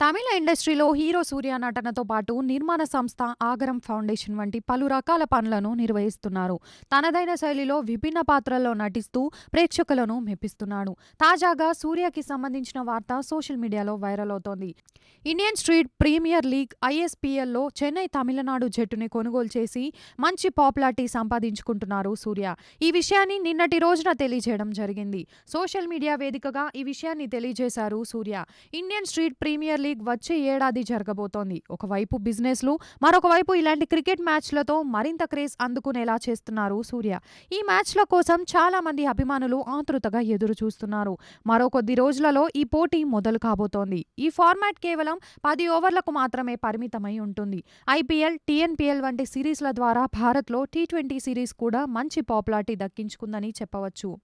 తమిళ ఇండస్ట్రీలో హీరో సూర్య నటనతో పాటు నిర్మాణ సంస్థ ఆగరం ఫౌండేషన్ వంటి పలు రకాల పనులను నిర్వహిస్తున్నారు. తనదైన శైలిలో విభిన్న పాత్రల్లో నటిస్తూ ప్రేక్షకులను మెప్పిస్తున్నాడు. తాజాగా సూర్యకి సంబంధించిన వార్త సోషల్ మీడియాలో వైరల్ అవుతోంది. ఇండియన్ స్ట్రీట్ ప్రీమియర్ లీగ్ ఐఎస్పీఎల్లో చెన్నై తమిళనాడు జట్టుని కొనుగోలు చేసి మంచి పాపులారిటీ సంపాదించుకుంటున్నారు సూర్య. ఈ విషయాన్ని నిన్నటి రోజున తెలియజేయడం జరిగింది. సోషల్ మీడియా వేదికగా ఈ విషయాన్ని తెలియజేశారు Surya. Indian street premier league వచ్చే ఏడాది జరగబోతోంది. ఒకవైపు బిజినెస్లు మరొక వైపు ఇలాంటి క్రికెట్ మ్యాచ్లతో మరింత క్రేజ్ అందుకునేలా చేస్తున్నారు సూర్య. ఈ మ్యాచ్ల కోసం చాలా మంది అభిమానులు ఆతృతగా ఎదురు చూస్తున్నారు మరో కొద్ది రోజులలో ఈ పోటీ మొదలు కాబోతోంది. ఈ ఫార్మాట్ కేవలం పది ఓవర్లకు మాత్రమే పరిమితమై ఉంటుంది. ఐపీఎల్ టీఎన్పీఎల్ వంటి సిరీస్ల ద్వారా భారత్లో టీ ట్వంటీ సిరీస్ కూడా మంచి పాపులారిటీ దక్కించుకుందని చెప్పవచ్చు.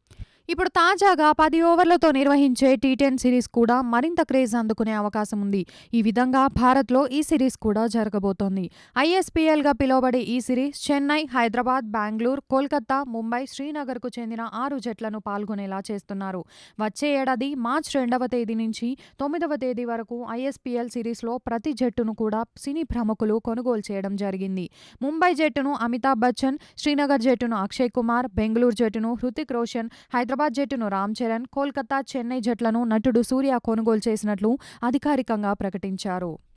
ఇప్పుడు తాజాగా పది ఓవర్లతో నిర్వహించే టీ టెన్ సిరీస్ కూడా మరింత క్రేజ్ అందుకునే అవకాశం ఉంది. ఈ విధంగా భారత్లో ఈ సిరీస్ కూడా జరగబోతోంది. ఐఎస్పీఎల్గా పిలువబడే ఈ సిరీస్ చెన్నై హైదరాబాద్ బెంగళూరు కోల్కతా ముంబై శ్రీనగర్కు చెందిన ఆరు జట్లను పాల్గొనేలా చేస్తున్నారు. వచ్చే ఏడాది మార్చ్ రెండవ తేదీ నుంచి తొమ్మిదవ తేదీ వరకు ఐఎస్పీఎల్ సిరీస్లో ప్రతి జట్టును కూడా సినీ ప్రముఖులు కొనుగోలు చేయడం జరిగింది. ముంబై జట్టును అమితాబ్ బచ్చన్ శ్రీనగర్ జట్టును అక్షయ్ కుమార్ బెంగళూరు జట్టును హృతిక్ రోషన్ హైదరాబాద్ జట్టును రామ్ చరణ్ కోల్కతా చెన్నై జట్లను నటుడు సూర్య కొనుగోలు చేసినట్లు అధికారికంగా ప్రకటించారు.